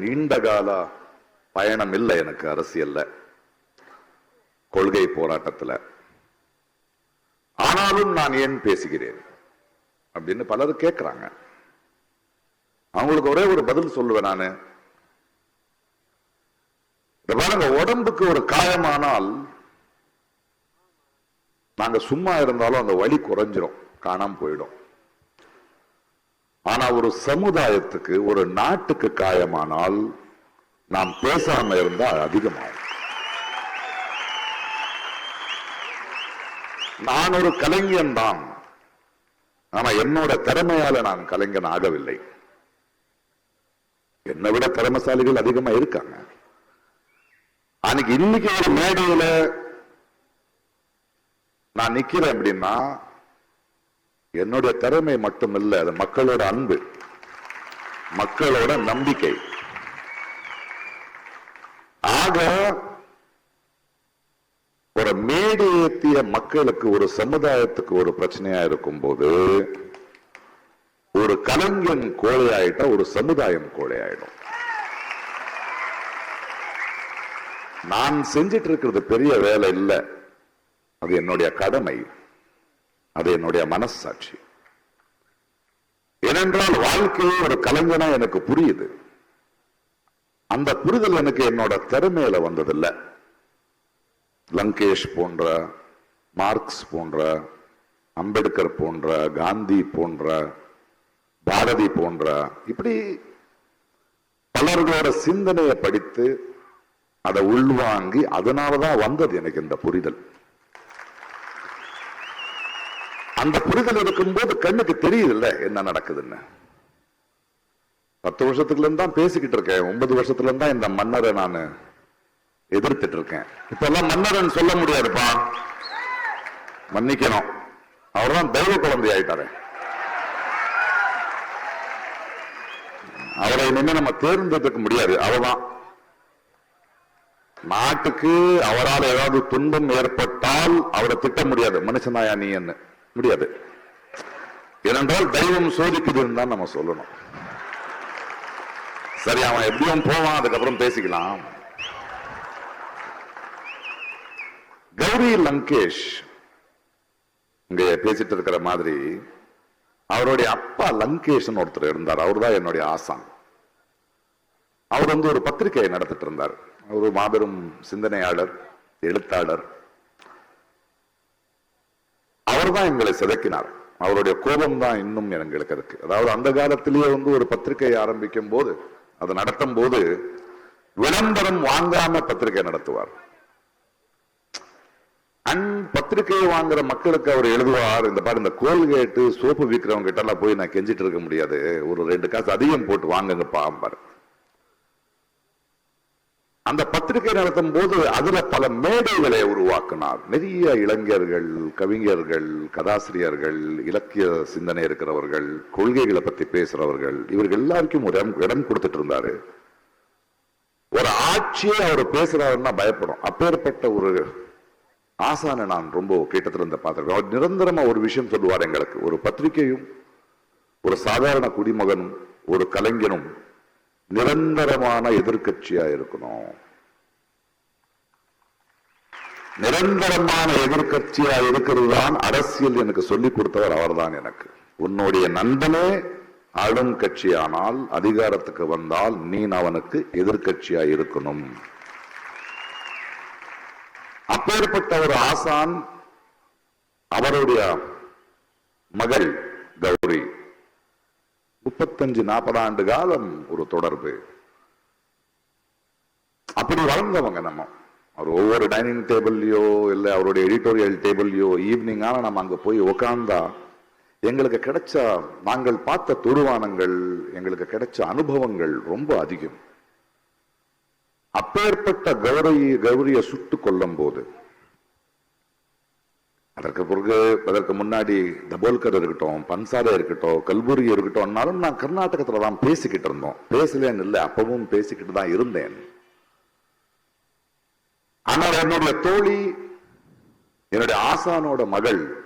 நீண்ட கால பயணம் இல்லை எனக்கு அரசியல்ல. கொள்கை போராட்டத்துல. ஆனாலும் நான் ஏன் பேசுகிறேன்? அப்படின்னு பலர் கேட்கிறாங்க அவங்களுக்கு ஒரே ஒரு பதில் சொல்லுவேன் நானு. பாருங்க உடம்புக்கு ஒரு காயமானால் நாங்க சும்மா இருந்தாலும் அந்த வலி குறைஞ்சிரும் காணாம போயிடும். ஆனா ஒரு சமுதாயத்துக்கு ஒரு நாட்டுக்கு காயமானால் நாம் பேசாம இருந்தா அதிகமாகும். நான் ஒரு கலைஞன் தான். ஆனா என்னோட திறமையால நான் கலைஞன் ஆகவில்லை. என்னை விட திறமசாலிகள் அதிகமா இருக்காங்க. அன்னைக்கு இன்னைக்கு ஒரு மேடையில நான் நிக்கிறேன் அப்படின்னா என்னுடைய திறமை மட்டும் இல்ல அது மக்களோட அன்பு மக்களோட நம்பிக்கை. ஆக ஒரு மேடை மக்களுக்கு ஒரு சமுதாயத்துக்கு ஒரு பிரச்சனையா இருக்கும் போது ஒரு கலைஞன் கோழையாயிட்டா ஒரு சமுதாயம் கோழையாயிடும். நான் செஞ்சிட்டு இருக்கிறது பெரிய வேலை இல்லை. அது என்னுடைய கடமை. அது என்னுடைய மனசாட்சி. ஏனென்றால் வாழ்க்கையே ஒரு கலைஞனா எனக்கு புரியுது. அந்த புரிதல் எனக்கு என்னோட திறமையில வந்ததில்லை. லங்கேஷ் போன்ற மார்க்ஸ் போன்ற அம்பேத்கர் போன்ற காந்தி போன்ற பாரதி போன்ற இப்படி பலர்களோட சிந்தனையை படித்து அதை உள்வாங்கி அதனாலதான் வந்தது எனக்கு இந்த புரிதல். அந்த புரிதல் இருக்கும்போது கண்ணுக்கு தெரியுதுல்ல என்ன நடக்குதுன்னு. பத்து வருஷத்துக்குல இருந்து தான் பேசிக்கிட்டு இருக்கேன். ஒன்பது வருஷத்துல இருந்து இந்த மன்னரை நான் எதிர்த்துட்டு இருக்கேன் இப்ப எல்லாம் மன்னரன் சொல்ல முடியாதுப்பா. மன்னிக்கணும். அவர்தான் தெய்வ குழந்தை ஆயிட்டாரு. அவரை இனிமே நம்ம தேர்ந்தெடுக்க முடியாது. அவர்தான். நாட்டுக்கு அவரால் ஏதாவது துன்பம் ஏற்பட்டால் அவரை திட்ட முடியாது. மனுஷனாயா நீ என்ன? முடியாது. ஏனென்றால் தெய்வம் சோதிக்குதுன்னு தான் நம்ம சொல்லணும். சரி அவன் எப்படியும் போவான் அதுக்கப்புறம் பேசிக்கலாம். கௌரி லங்கேஷ் இங்க பேசிட்டு இருக்கிற மாதிரி அவருடைய அப்பா லங்கேஷ்னு ஒருத்தர் இருந்தார். அவர் தான் என்னுடைய ஆசான். அவர் வந்து ஒரு பத்திரிகையை நடத்திட்டு இருந்தார். ஒரு மாபெரும் சிந்தனையாளர் எழுத்தாளர். அவர் தான் எங்களை சிதைக்கினார். அவருடைய கோபம் தான் இன்னும் எங்களுக்கு இருக்கு. அதாவது அந்த காலத்திலேயே வந்து ஒரு பத்திரிகை ஆரம்பிக்கும் போது அதை நடத்தும் போது விளம்பரம் வாங்காம பத்திரிகை நடத்துவார். அன் பத்திரிகையை வாங்குற மக்களுக்கு அவர் எழுதுவார் இந்த பாரு இந்த கோல்கேட்டு சோப்பு விற்கிறவங்க கிட்ட எல்லாம் போய் நான் கெஞ்சிட்டு இருக்க முடியாது. ஒரு ரெண்டு காசு அதிகம் போட்டு வாங்குங்க பாம்பார் அந்த பத்திரிகை நடத்தும் போது அதுல பல மேடைகளை உருவாக்கினார். நிறைய இளைஞர்கள் கவிஞர்கள் கதாசிரியர்கள் இலக்கிய சிந்தனை இருக்கிறவர்கள் கொள்கைகளை பத்தி பேசுறவர்கள் இவர்கள் எல்லாருக்கும் ஒரு இடம் கொடுத்துட்டு இருந்தாரு. ஒரு ஆட்சியை அவர் பேசுறாருன்னா பயப்படும். அப்பேற்பட்ட ஒரு ஆசானை நான் ரொம்ப கிட்டத்துல இருந்து பார்த்திருக்கேன். அவர் நிரந்தரமா ஒரு விஷயம் சொல்லுவார் எங்களுக்கு. ஒரு பத்திரிகையும் ஒரு சாதாரண குடிமகனும் ஒரு கலைஞனும் நிரந்தரமான எதிர்கட்சியா இருக்கணும். நிரந்தரமான எதிர்கட்சியா இருக்கிறது தான் அரசியல் எனக்கு சொல்லிக் கொடுத்தவர் அவர்தான் எனக்கு. உன்னுடைய நண்பனே ஆளும் கட்சியானால் அதிகாரத்துக்கு வந்தால் நீ அவனுக்கு எதிர்கட்சியா இருக்கணும். அப்பேற்பட்ட ஒரு ஆசான் அவருடைய மகள் கௌரி முப்பத்தஞ்சு நாற்பது ஆண்டு காலம் ஒரு தொடர்பு. அப்படி வளர்ந்தவங்க நம்ம. அவர் ஒவ்வொரு டைனிங் டேபிள்லயோ இல்லை அவருடைய எடிட்டோரியல் டேபிள்லயோ ஈவினிங் ஆனா நம்ம அங்க போய் உக்காந்தா எங்களுக்கு கிடைச்ச நாங்கள் பார்த்த துருவானங்கள் எங்களுக்கு கிடைச்ச அனுபவங்கள் ரொம்ப அதிகம். அப்பேற்பட்ட கௌரி கௌரிய சுட்டு கொல்லும் போது அதற்கு பிறகு அதற்கு முன்னாடி தபோல்கர் இருக்கட்டும் பன்சாரா இருக்கட்டும் கல்பூரி இருக்கட்டும்னாலும் நான் கர்நாடகத்துல தான் பேசிக்கிட்டு இருந்தோம். பேசலேன்னு இல்லை அப்பவும் பேசிக்கிட்டு தான் இருந்தேன். ஆனால் என்னுடைய தோழி என்னுடைய ஆசானோட மகள்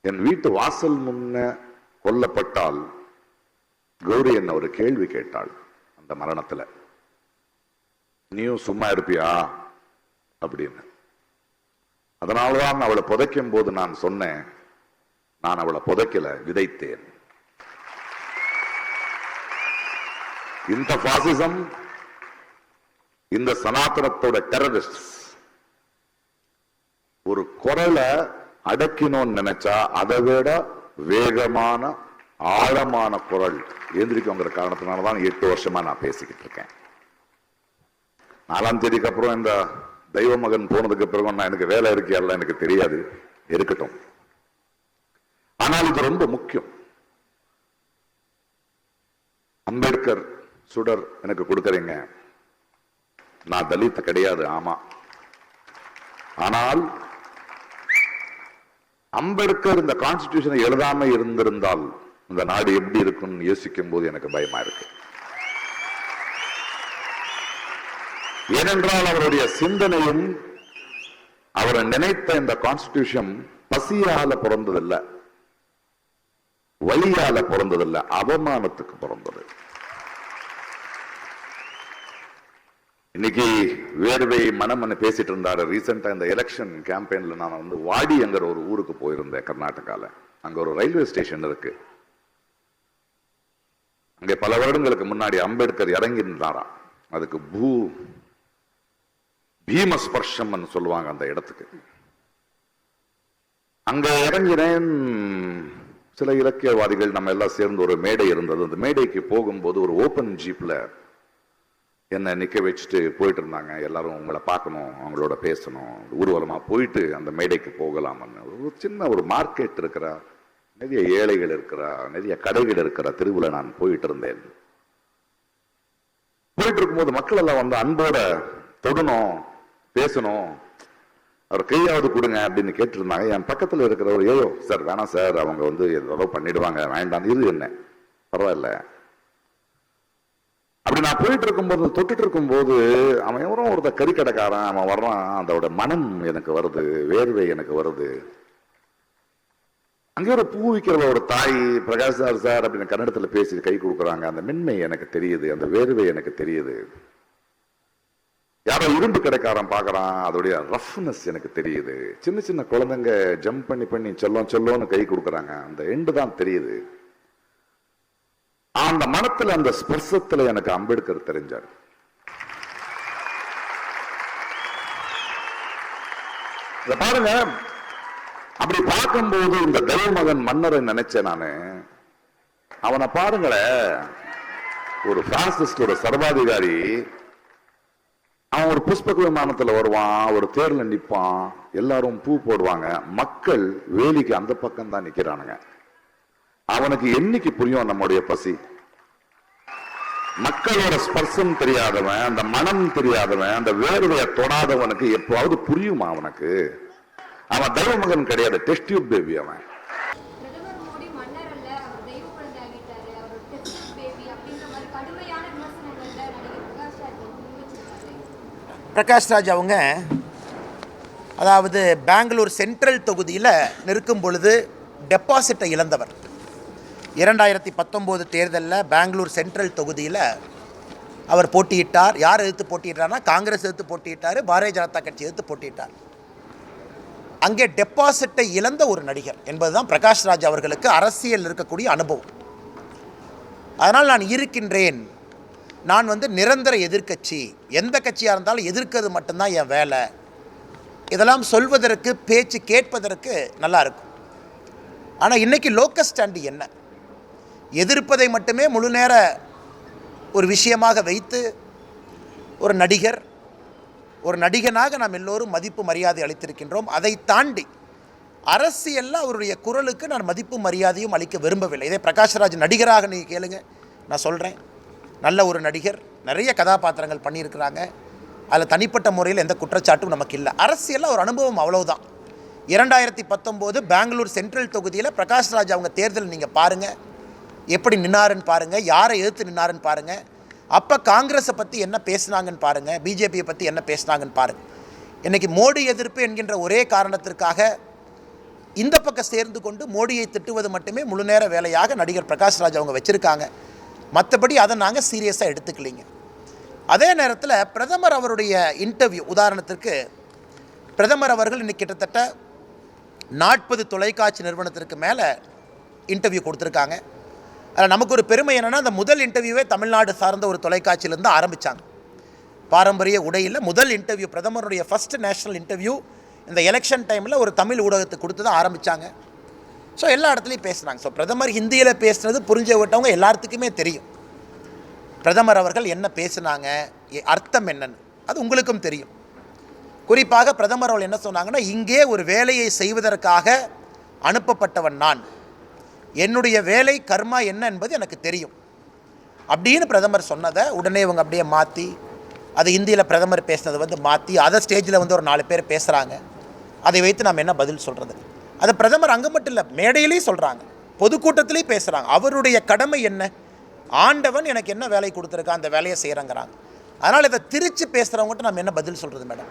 என் வீட்டு வாசல் முன்ன கொல்லப்பட்டால் கௌரி என்ன ஒரு கேள்வி கேட்டாள் அந்த மரணத்துல. நீயும் சும்மா இருப்பியா? அப்படின்னு. அதனாலதான் அவளை புதைக்கும் போது நான் சொன்னேன் நான் அவளை புதைக்கல விதைத்தேன். இந்த பாசிசம் இந்த சனாதனத்தோட டெரரிஸ்ட் ஒரு குரலை அடக்கினோம்னு நினைச்சா அதை விட வேகமான ஆழமான குரல் எந்திரிக்குங்கிற காரணத்தினாலதான் எட்டு வருஷமா நான் பேசிக்கிட்டு இருக்கேன். நாலாம் தேதிக்கு அப்புறம் இந்த தெய்வ மகன் போனதுக்கு பிறகு நான் எனக்கு வேலை இருக்கியால எனக்கு தெரியாது. இருக்கட்டும். ஆனால் இது ரொம்ப முக்கியம். அம்பேத்கர் சுடர் எனக்கு கொடுக்கறீங்க. நான் தலித் கிடையாது ஆமா. ஆனால் அம்பேத்கர் இந்த கான்ஸ்டிடியூஷனை எழுதாம இருந்திருந்தால் இந்த நாடு எப்படி இருக்கும்னு யோசிக்கும் போது எனக்கு பயமா இருக்கு. ஏனென்றால் அவருடைய சிந்தனையும் அவரை நினைத்த இந்த கான்ஸ்டிடியூஷன் பசியால பிறந்ததில்லை. வழியால பிறந்ததில்லை. அவமானத்துக்கு பிறந்தது. இன்னைக்கு வேர்வை மனமன்னு பேசிட்டு இருந்தாரு. ரீசெண்டா இந்த எலெக்ஷன் கேம்பெயின்ல நான் வந்து வாடி வாடிங்கிற ஒரு ஊருக்கு போயிருந்தேன் கர்நாடகால. அங்க ஒரு ரயில்வே ஸ்டேஷன் இருக்கு. அங்கே பல வருடங்களுக்கு முன்னாடி அம்பேத்கர் இறங்கி இருந்தாராம் அதுக்கு பூ பீமஸ்பர்ஷம் சொல்லுவாங்க அந்த இடத்துக்கு. அங்க இறங்கினேன். சில இலக்கியவாதிகள் நம்ம எல்லாம் சேர்ந்து ஒரு மேடை இருந்தது. அந்த மேடைக்கு போகும்போது ஒரு ஓபன் ஜீப்ல என்ன நிக்க வச்சுட்டு போயிட்டு இருந்தாங்க. எல்லாரும் உங்களை பார்க்கணும் அவங்களோட பேசணும் ஊர்வலமா போயிட்டு அந்த மேடைக்கு போகலாம்னு. ஒரு சின்ன ஒரு மார்க்கெட் இருக்கிறா நிறைய ஏழைகள் இருக்கிறா நிறைய கடைகள் இருக்கிற தெருவில் நான் போயிட்டு இருந்தேன். போயிட்டு இருக்கும்போது மக்கள் எல்லாம் வந்து அன்போட தொடணும் பேசணும். அவர் கையாவது கொடுங்க அப்படின்னு கேட்டிருந்தாங்க. என் பக்கத்துல இருக்கிறவர் ஏயோ சார் வேணாம் சார் அவங்க வந்து ஏதோ பண்ணிடுவாங்க வேண்டாம் இது என்ன? பரவாயில்ல. அப்படி நான் போயிட்டு இருக்கும்போது தொட்டுட்டு இருக்கும்போது அவன் எவரும் ஒருத்த கறிக்கடைக்காரன் அவன் வர்றான் அதோட மனம் எனக்கு வருது வேர்வை எனக்கு வருது. அங்கே ஒரு பூ விற்கிற ஒரு தாய் பிரகாஷ் சார் சார் அப்படின்னு கன்னடத்துல பேசி கை கொடுக்குறாங்க. அந்த மென்மை எனக்கு தெரியுது அந்த வேர்வை எனக்கு தெரியுது. யாரோ இரும்பு கடைக்காரன் பாக்குறான். அதோடைய ரஃப்னஸ் எனக்கு தெரியுது. சின்ன சின்ன குழந்தைங்க ஜம்ப் பண்ணி பண்ணி செல்லம் செல்லோன்னு கை கொடுக்குறாங்க. அந்த எண்டு தான் தெரியுது. அந்த மனத்துல அந்த ஸ்பர்சத்துல எனக்கு அம்பேத்கர் தெரிஞ்சார். இத பாருங்க. அப்படி பார்க்கும்போது இந்த தெய்வமகன் மன்னரை நினைச்சேன் நானு. அவனை பாருங்களேன். ஒரு பாசிஸ்ட் ஒரு சர்வாதிகாரி அவன் ஒரு புஷ்பக விமானத்துல வருவான் ஒரு தேர்ல நிப்பான் எல்லாரும் பூ போடுவாங்க. மக்கள் வேலிக்கு அந்த பக்கம் தான் நிக்கிறானுங்க. அவனுக்கு என்னைக்கு புரியும் நம்முடைய பசி? மக்களோட ஸ்பர்சம் தெரியாதவன் அந்த மனம் தெரியாதவன் அந்த வேர்வையை தொடாதவனுக்கு எப்போவாவது புரியுமா அவனுக்கு? அவன் தெய்வ மகன் கிடையாது டெஸ்ட் டியூப் பேபி அவன் பிரதமர் மோடி மன்னர் அல்ல அவர் தெய்வ குழந்தை ஆகிட்டாரு அவர் டெஸ்ட் பேபி அப்படின்ற மாதிரி கடுமையான விமர்சனங்கள்ல நடிகர் பிரகாஷ் ராஜ் வந்து முன்வச்சிருக்காரு பிரகாஷ்ராஜ் அவங்க அதாவது பெங்களூர் சென்ட்ரல் தொகுதியில் நிற்கும் பொழுது டெபாசிட்டை இழந்தவர். இரண்டாயிரத்தி பத்தொம்போது தேர்தலில் பெங்களூர் சென்ட்ரல் தொகுதியில் அவர் போட்டியிட்டார். யார் எதிர்த்து போட்டியிட்டார்னா காங்கிரஸ் எதிர்த்து போட்டியிட்டார் பாரதிய ஜனதா கட்சி எதிர்த்து போட்டியிட்டார். அங்கே டெபாசிட்டை இழந்த ஒரு நடிகர் என்பதுதான் பிரகாஷ்ராஜ் அவர்களுக்கு அரசியல் இருக்கக்கூடிய அனுபவம். அதனால் நான் இருக்கின்றேன். நான் வந்து நிரந்தர எதிர்க்கட்சி. எந்த கட்சியாக இருந்தாலும் எதிர்க்கிறது மட்டும்தான் என் வேலை. இதெல்லாம் சொல்வதற்கு பேச்சு கேட்பதற்கு நல்லா இருக்கும். ஆனால் இன்றைக்கி லோக்கல் ஸ்டாண்டு என்ன? எதிர்ப்பதை மட்டுமே முழு நேர ஒரு விஷயமாக வைத்து ஒரு நடிகர் ஒரு நடிகனாக நாம் எல்லோரும் மதிப்பு மரியாதை அளித்திருக்கின்றோம். அதை தாண்டி அரசியலில் அவருடைய குரலுக்கு நான் மதிப்பு மரியாதையும் அளிக்க விரும்பவில்லை. இதே பிரகாஷ்ராஜ் நடிகராக நீங்கள் கேளுங்க. நான் சொல்கிறேன் நல்ல ஒரு நடிகர் நிறைய கதாபாத்திரங்கள் பண்ணியிருக்கிறாங்க. அதில் தனிப்பட்ட முறையில் எந்த குற்றச்சாட்டும் நமக்கு இல்லை. அரசியலில் ஒரு அனுபவம் அவ்வளவுதான். இரண்டாயிரத்தி பத்தொம்போது பெங்களூர் சென்ட்ரல் தொகுதியில் பிரகாஷ்ராஜ் அவங்க தேர்தல் நீங்கள் பாருங்கள் எப்படி நின்னாருன்னு பாருங்கள் யாரை எதிர்த்து நின்னாருன்னு பாருங்கள் அப்போ காங்கிரஸை பற்றி என்ன பேசுனாங்கன்னு பாருங்கள் பிஜேபியை பற்றி என்ன பேசுனாங்கன்னு பாருங்கள் இன்றைக்கி மோடி எதிர்ப்பு என்கின்ற ஒரே காரணத்திற்காக இந்த பக்கம் சேர்ந்து கொண்டு மோடியை திட்டுவது மட்டுமே முழு நேர வேலையாக நடிகர் பிரகாஷ்ராஜ் அவங்க வச்சுருக்காங்க. மற்றபடி அதை நாங்கள் சீரியஸாக எடுத்துக்கலிங்க. அதே நேரத்தில் பிரதமர் அவருடைய இன்டர்வியூ உதாரணத்திற்கு பிரதமர் அவர்கள் இன்றைக்கி கிட்டத்தட்ட நாற்பது தொலைக்காட்சி நிறுவனத்திற்கு மேலே இன்டர்வியூ கொடுத்துருக்காங்க. அதில் நமக்கு ஒரு பெருமை என்னென்னா அந்த முதல் இன்டர்வியூவே தமிழ்நாடு சார்ந்த ஒரு தொலைக்காட்சியிலேருந்து ஆரம்பித்தாங்க பாரம்பரிய உடையில் முதல் இன்டர்வியூ பிரதமருடைய ஃபர்ஸ்ட் நேஷனல் இன்டர்வியூ இந்த எலெக்ஷன் டைமில் ஒரு தமிழ் ஊடகத்துக்கு கொடுத்து தான் ஆரம்பித்தாங்க ஸோ எல்லா இடத்துலையும் பேசுனாங்க ஸோ பிரதமர் ஹிந்தியில் பேசுனது புரிஞ்ச விட்டவங்க எல்லாத்துக்குமே தெரியும். பிரதமர் அவர்கள் என்ன பேசுனாங்க எ- அர்த்தம் என்னன்னு. அது உங்களுக்கும் தெரியும். குறிப்பாக பிரதமர் அவர்கள் என்ன சொன்னாங்கன்னா இங்கே ஒரு வேலையை செய்வதற்காக அனுப்பப்பட்டவன் நான். என்னுடைய வேலை கர்மா என்ன என்பது எனக்கு தெரியும். அப்படின்னு பிரதமர் சொன்னதை உடனே இவங்க அப்படியே மாற்றி அது இந்தியில் பிரதமர் பேசினதை வந்து மாற்றி அதை ஸ்டேஜில் வந்து ஒரு நாலு பேர் பேசுகிறாங்க அதை வைத்து நாம் என்ன பதில் சொல்கிறது அதை பிரதமர் அங்கே மட்டும் இல்லை மேடையிலேயும் சொல்கிறாங்க பொதுக்கூட்டத்திலையும் பேசுகிறாங்க அவருடைய கடமை என்ன? ஆண்டவன் எனக்கு என்ன வேலை கொடுத்துருக்கா அந்த வேலையை செய்கிறேங்கிறாங்க அதனால் இதை திரித்து பேசுகிறவங்ககிட்ட நம்ம என்ன பதில் சொல்கிறது மேடம்?